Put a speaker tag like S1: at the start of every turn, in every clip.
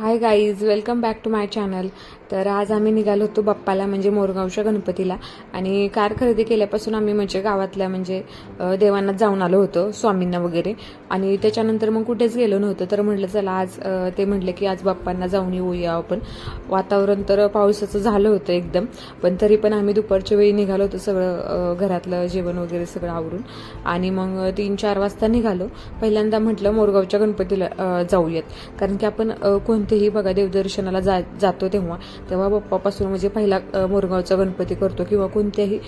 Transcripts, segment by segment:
S1: Hi guys welcome back to my channel तर आज आम्ही निघालो होतो बाप्पाला म्हणजे मोरगावच्या गणपतीला. आणि कार खरेदी केल्यापासून आम्ही म्हणजे गावातल्या म्हणजे देवांना जाऊन आलो होतो स्वामींना वगैरे. आणि त्याच्यानंतर मग कुठेच गेलो नव्हतं. तर म्हटलं चला आज ते म्हटले की आज बाप्पांना जाऊन येऊया आपण. वातावरण तर पावसाचं झालं होतं एकदम. पण तरी पण आम्ही दुपारच्या वेळी निघालो होतो सगळं घरातलं जेवण वगैरे सगळं आवरून. आणि मग तीन चार वाजता निघालो. पहिल्यांदा म्हटलं मोरगावच्या गणपतीला जाऊयात. कारण की आपण अ, कुठेही बघा देवदर्शनाला जा जातो तेव्हा. तेव्हा बाप्पापासून म्हणजे पहिला मोरगावचा गणपती करतो किंवा कोणत्याही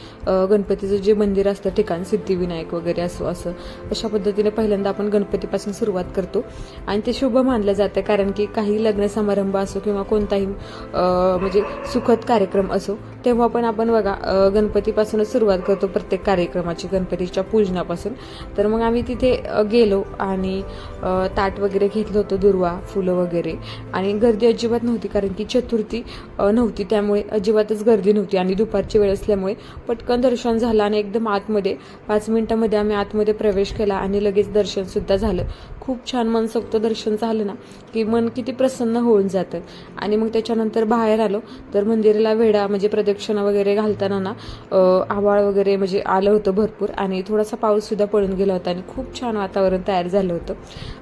S1: गणपतीचं जे मंदिर असतं ठिकाण सिद्धिविनायक वगैरे असो असं अशा पद्धतीने पहिल्यांदा आपण गणपतीपासून सुरुवात करतो. आणि ते शुभ मानलं जातं कारण की काही लग्न समारंभ असो किंवा कोणताही म्हणजे सुखद कार्यक्रम असो तेव्हा पण आपण बघा गणपतीपासूनच सुरुवात करतो प्रत्येक कार्यक्रमाची गणपतीच्या पूजनापासून. तर मग आम्ही तिथे गेलो आणि ताट वगैरे घेतलं होतं दुर्वा फुलं वगैरे. आणि गर्दी अजिबात नव्हती कारण की चतुर्थी नव्हती. त्यामुळे अजिबातच गर्दी नव्हती आणि दुपारची वेळ असल्यामुळे पटकन दर्शन झालं आणि एकदम आतमध्ये पाच मिनिटामध्ये आम्ही आतमध्ये प्रवेश केला आणि लगेच दर्शनसुद्धा झालं. खूप छान मनसोक्त दर्शन झालं ना की मन किती प्रसन्न होऊन जातं. आणि मग त्याच्यानंतर बाहेर आलो तर मंदिराला वेढा म्हणजे प्रदेश प्रदक्षिणा वगैरे घालताना ना आभाळ वगैरे म्हणजे आलं होतं भरपूर आणि थोडासा पाऊससुद्धा पडून गेला होता आणि खूप छान वातावरण तयार झालं होतं.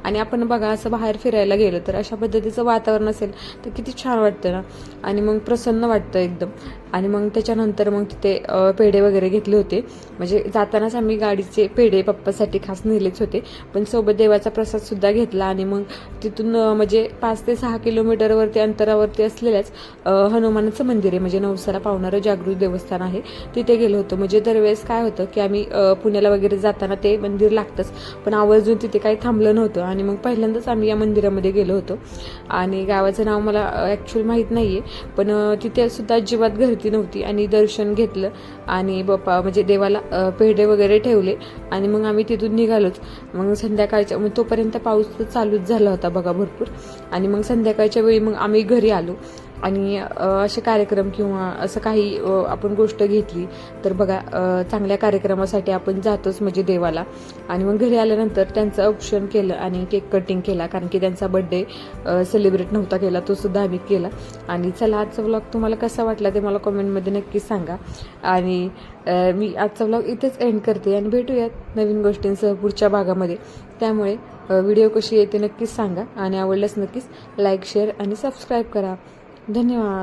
S1: आणि आपण बघा असं बाहेर फिरायला गेलं तर अशा पद्धतीचं वातावरण असेल तर किती छान वाटतं ना. आणि मग प्रसन्न वाटतं एकदम. आणि मग त्याच्यानंतर मग तिथे पेढे वगैरे घेतले होते. म्हणजे जातानाच आम्ही गाडीचे पेढे पप्पासाठी खास नेलेच होते. पण सोबत देवाचा प्रसाद सुद्धा घेतला आणि मग तिथून म्हणजे पाच ते सहा किलोमीटरवरती अंतरावरती असलेल्याच हनुमानाचं मंदिर आहे. म्हणजे नवसाला पावणारं जागृत देवस्थान आहे. तिथे गेलो होतो. म्हणजे दरवेळेस काय होतं की आम्ही पुण्याला वगैरे जाताना ते मंदिर लागतंच. पण आवर्जून तिथे काही थांबलं नव्हतं. आणि मग पहिल्यांदाच आम्ही या मंदिरामध्ये गेलो होतो. आणि गावाचं नाव मला ॲक्च्युअल माहीत नाही आहे पण तिथे सुद्धा अजिबात गर्दी नव्हती आणि दर्शन घेतलं आणि बाप्पा म्हणजे देवाला पेढे वगैरे ठेवले आणि मग आम्ही तिथून निघालोच. मग संध्याकाळच्या मग तोपर्यंत पाऊस चालूच झाला होता बघा भरपूर. आणि मग संध्याकाळच्या वेळी मग आम्ही घरी आलो. आणि असे कार्यक्रम किंवा असं काही आपण गोष्ट घेतली तर बघा चांगल्या कार्यक्रमासाठी आपण जातोच म्हणजे देवाला. आणि मग घरी आल्यानंतर त्यांचं ऑप्शन केलं आणि केक कटिंग केला कारण की त्यांचा बड्डे सेलिब्रेट नव्हता केला तो सुद्धा आम्ही केला. आणि चला आजचा व्लॉग तुम्हाला कसा वाटला ते मला कॉमेंटमध्ये नक्की सांगा. आणि मी आजचा व्लॉग इथेच एंड करते आणि भेटूयात नवीन गोष्टींसह पुढच्या भागामध्ये. त्यामुळे व्हिडिओ कशी येते नक्कीच सांगा आणि आवडल्यास नक्कीच लाईक शेअर आणि सबस्क्राईब करा. धन्यवाद.